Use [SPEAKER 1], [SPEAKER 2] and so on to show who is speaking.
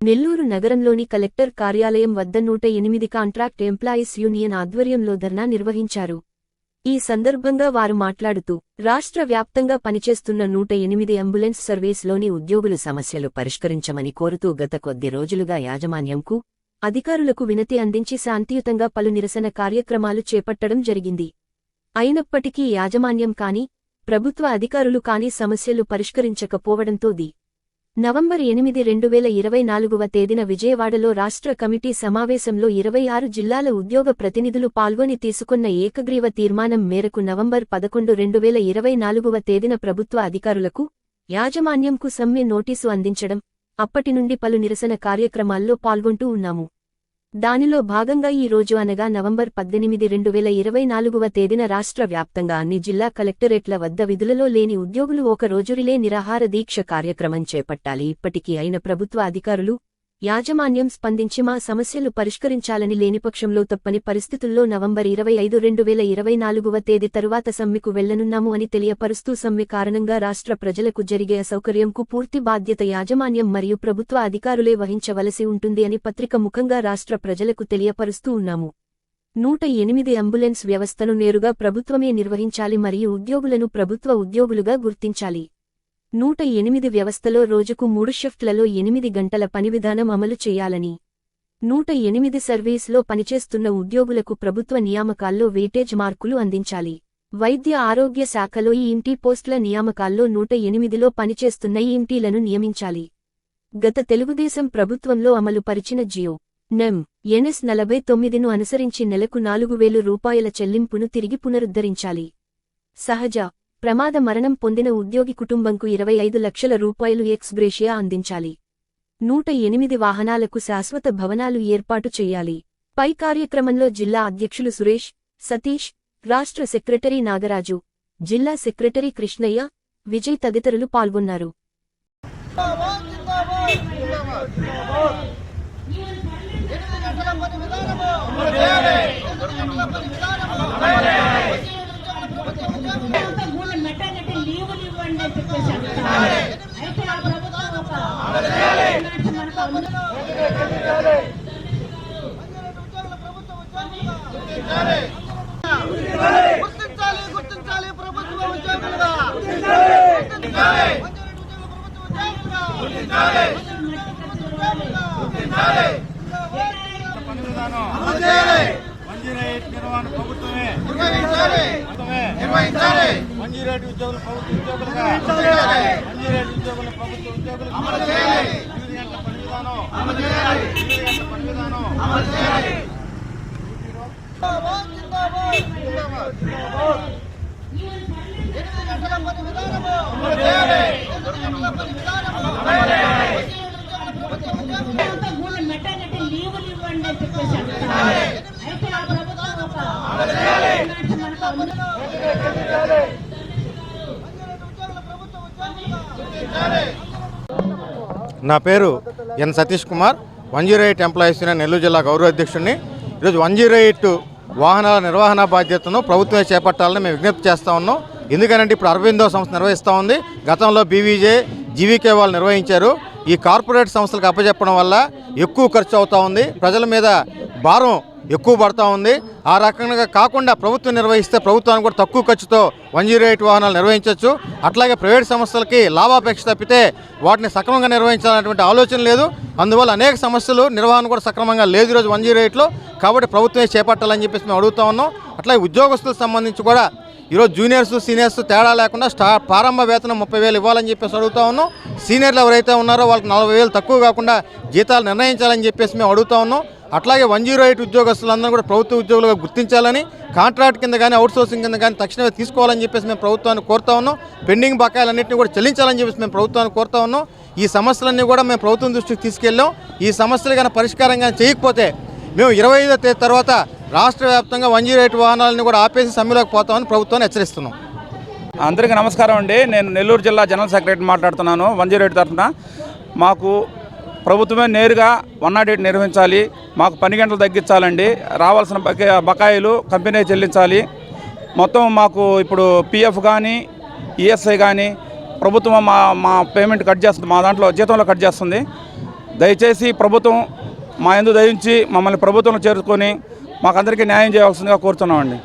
[SPEAKER 1] నెల్లూరు నగరంలోని కలెక్టర్ కార్యాలయం వద్ద నూట ఎనిమిది కాంట్రాక్ట్ ఎంప్లాయీస్ యూనియన్ ఆధ్వర్యంలో ధర్నా నిర్వహించారు. ఈ సందర్భంగా వారు మాట్లాడుతూ రాష్ట్ర వ్యాప్తంగా పనిచేస్తున్న నూట ఎనిమిది అంబులెన్స్ సర్వీస్లోని ఉద్యోగుల సమస్యలు పరిష్కరించమని కోరుతూ గత కొద్ది రోజులుగా యాజమాన్యంకు అధికారులకు వినతి అందించి శాంతియుతంగా పలు నిరసన కార్యక్రమాలు చేపట్టడం జరిగింది. అయినప్పటికీ యాజమాన్యం కాని ప్రభుత్వ అధికారులు కాని సమస్యలు పరిష్కరించకపోవడంతో ది నవంబర్ ఎనిమిది రెండు వేల ఇరవై నాలుగవ తేదీన విజయవాడలో రాష్ట్ర కమిటీ సమావేశంలో ఇరవై ఆరు జిల్లాల ఉద్యోగ ప్రతినిధులు పాల్గొని తీసుకున్న ఏకగ్రీవ తీర్మానం మేరకు నవంబర్ పదకొండు రెండు వేల ఇరవై నాలుగవ తేదీన ప్రభుత్వ అధికారులకు యాజమాన్యంకు సమ్మె నోటీసు అందించడం అప్పటి నుండి పలు నిరసన కార్యక్రమాల్లో పాల్గొంటూ ఉన్నాము. దానిలో భాగంగా ఈ రోజు అనగా నవంబర్ పద్దెనిమిది రెండు వేల ఇరవై నాలుగవ తేదీన రాష్ట్ర వ్యాప్తంగా అన్ని జిల్లా కలెక్టరేట్ల వద్ద విధులలో లేని ఉద్యోగులు ఒక రోజు రిలే నిరాహార దీక్ష కార్యక్రమం చేపట్టాలి. ఇప్పటికీ అయిన ప్రభుత్వ అధికారులు యాజమాన్యం స్పందించి మా సమస్యలు పరిష్కరించాలని లేనిపక్షంలో తప్పని పరిస్థితుల్లో నవంబర్ ఇరవై ఐదు రెండు వేల ఇరవై నాలుగవ తేదీ తరువాత సమ్మెకు వెళ్ళనున్నాము అని తెలియపరుస్తూ సమ్మె కారణంగా రాష్ట్ర ప్రజలకు జరిగే అసౌకర్యంకు పూర్తి బాధ్యత యాజమాన్యం మరియు ప్రభుత్వ అధికారులే వహించవలసి ఉంటుంది అని పత్రిక ముఖంగా రాష్ట్ర ప్రజలకు తెలియపరుస్తూ ఉన్నాము. నూట ఎనిమిది అంబులెన్స్ వ్యవస్థను నేరుగా ప్రభుత్వమే నిర్వహించాలి మరియు ఉద్యోగులను ప్రభుత్వ ఉద్యోగులుగా గుర్తించాలి. నూట ఎనిమిది వ్యవస్థలో రోజుకు మూడు షిఫ్ట్లలో ఎనిమిది గంటల పని విధానం అమలు చేయాలని. నూట ఎనిమిది సర్వీస్లో పనిచేస్తున్న ఉద్యోగులకు ప్రభుత్వ నియామకాల్లో వెయిటేజ్ మార్కులు అందించాలి. వైద్య ఆరోగ్య శాఖలో ఈ ఇంటి పోస్టుల నియామకాల్లో నూట ఎనిమిదిలో పనిచేస్తున్న ఈ ఇంటీలను నియమించాలి. గత తెలుగుదేశం ప్రభుత్వంలో అమలు పరిచిన జియో నెమ్ ఎన్ఎస్ నలభై తొమ్మిదిను అనుసరించి నెలకు నాలుగు వేలు రూపాయల చెల్లింపును తిరిగి పునరుద్ధరించాలి. సహజ ప్రమాద మరణం పొందిన ఉద్యోగి కుటుంబంకు ఇరవై ఐదు లక్షల రూపాయలు ఎక్స్ గ్రేషియా అందించాలి. నూట ఎనిమిది వాహనాలకు శాశ్వత భవనాలు ఏర్పాటు చేయాలి. పై కార్యక్రమంలో జిల్లా అధ్యక్షులు సురేష్ సతీష్ రాష్ట్ర సెక్రటరీ నాగరాజు జిల్లా సెక్రటరీ కృష్ణయ్య విజయ్ తదితరులు పాల్గొన్నారు
[SPEAKER 2] అంతా మూడు మెటర్నిటీ లీవులు ఇవ్వండి అని చెప్పేసి అంటున్నారు. అయితే ఆ ప్రభుత్వం ఒక మనకు అమలు-
[SPEAKER 3] గుర్తించాలి గుర్తించాలి ప్రభుత్వ ఉద్యోగులుగా గుర్తించాలి ప్రభుత్వ ఉద్యోగులుగా
[SPEAKER 4] పని విధానం
[SPEAKER 3] అమలు చేయాలి
[SPEAKER 4] మంజీరేట్ నిర్వహణ ప్రభుత్వమే
[SPEAKER 3] నిర్వహించాలి
[SPEAKER 4] ప్రభుత్వమే
[SPEAKER 3] నిర్వహించాలి
[SPEAKER 4] ఉద్యోగులు ప్రభుత్వ ఉద్యోగులుగా
[SPEAKER 3] చేయాలి.
[SPEAKER 4] మంజీరేట్ ఉద్యోగులు ప్రభుత్వ ఉద్యోగులు
[SPEAKER 3] అమలు చేయాలి.
[SPEAKER 4] ఎనిమిది గంటల పని విధానం
[SPEAKER 3] అమలు చేయాలి
[SPEAKER 4] ఎనిమిది గంటల పని విధానం
[SPEAKER 3] అమలు చేయాలి జిందాబాద్, జిందాబాద్, జిందాబాద్. ఎనిమిది గంటల పని విధానము అమలు చేయాలి ఎనిమిది గంటల పని విధానము అమలు చేయాలి ప్రభుత్వ
[SPEAKER 4] నా పేరు N Satish Kumar. One zero eight employees union Nellore జిల్లా గౌరవ అధ్యక్షుడిని. ఈరోజు వన్ జీరో ఎయిట్ వాహనాల నిర్వహణ బాధ్యతను ప్రభుత్వమే చేపట్టాలని మేము విజ్ఞప్తి చేస్తూ ఉన్నాం. ఎందుకనంటే ఇప్పుడు అరవిందో సంస్థ నిర్వహిస్తూ ఉంది. గతంలో బీవీజే జీవీకే వాళ్ళు నిర్వహించారు. ఈ కార్పొరేట్ సంస్థలకు అప్పచెప్పడం వల్ల ఎక్కువ ఖర్చు అవుతూ ఉంది. ప్రజల మీద భారం ఎక్కువ పడతా ఉంది. ఆ రకంగా కాకుండా ప్రభుత్వం నిర్వహిస్తే ప్రభుత్వానికి కూడా తక్కువ ఖర్చుతో వన్ జీరో ఎయిట్ వాహనాలు నిర్వహించవచ్చు. అట్లాగే ప్రైవేట్ సంస్థలకి లాభాపేక్ష తప్పితే వాటిని సక్రమంగా నిర్వహించాలనేటువంటి ఆలోచన లేదు. అందువల్ల అనేక సమస్యలు నిర్వహణ కూడా సక్రమంగా లేదు ఈరోజు వన్ జీరో ఎయిట్లో కాబట్టి ప్రభుత్వమే చేపట్టాలని చెప్పేసి మేము అడుగుతా ఉన్నాం. అట్లాగే ఉద్యోగస్తులకు సంబంధించి కూడా ఈరోజు జూనియర్స్ సీనియర్స్ తేడా లేకుండా స్టా ప్రారంభ వేతనం ముప్పై వేలు ఇవ్వాలని చెప్పేసి అడుగుతా ఉన్నాం. సీనియర్లు ఎవరైతే ఉన్నారో వాళ్ళకి నలభై వేలు తక్కువ కాకుండా జీతాలు నిర్ణయించాలని చెప్పేసి మేము అడుగుతా ఉన్నాం. అట్లాగే వన్ జీరో ఎయిట్ ఉద్యోగస్తులందరూ కూడా ప్రభుత్వ ఉద్యోగులుగా గుర్తించాలని కాంట్రాక్ట్ కింద కానీ అవుట్సోర్సింగ్ కింద కానీ తక్షణమే తీసుకోవాలని చెప్పేసి మేము ప్రభుత్వాన్ని కోరుతా ఉన్నాం. పెండింగ్ బకాయిలన్నింటినీ కూడా చెల్లించాలని చెప్పేసి మేము ప్రభుత్వాన్ని కోరుతా ఉన్నాం. ఈ సమస్యలన్నీ కూడా మేము ప్రభుత్వం దృష్టికి తీసుకెళ్ళాం. ఈ సమస్యలు కానీ పరిష్కారం కానీ చేయకపోతే మేము ఇరవై ఐదో తేదీ తర్వాత రాష్ట్ర వ్యాప్తంగా వన్ జీరో ఎయిట్ వాహనాలను కూడా ఆపేసి సమ్మెలోకి పోతామని ప్రభుత్వాన్ని హెచ్చరిస్తున్నాం.
[SPEAKER 5] అందరికీ నమస్కారం అండి. నేను నెల్లూరు జిల్లా జనరల్ సెక్రటరీ మాట్లాడుతున్నాను. వన్ జీరో ఎయిట్ తరఫున మాకు ప్రభుత్వమే నేరుగా వన్ నాట్ ఎయిట్ నిర్వహించాలి మాకు పని గంటలు తగ్గించాలండి రావాల్సిన బకాయిలు కంపెనీ చెల్లించాలి. మొత్తం మాకు ఇప్పుడు పిఎఫ్ కానీ ఈఎస్ఐ కానీ ప్రభుత్వం మా మా పేమెంట్ కట్ చేస్తుంది మా దాంట్లో జీతంలో కట్ చేస్తుంది. దయచేసి ప్రభుత్వం మా ఎందు దయించి మమ్మల్ని ప్రభుత్వంలో చేరుకొని మాకందరికీ న్యాయం చేయవలసిందిగా కోరుతున్నామండి.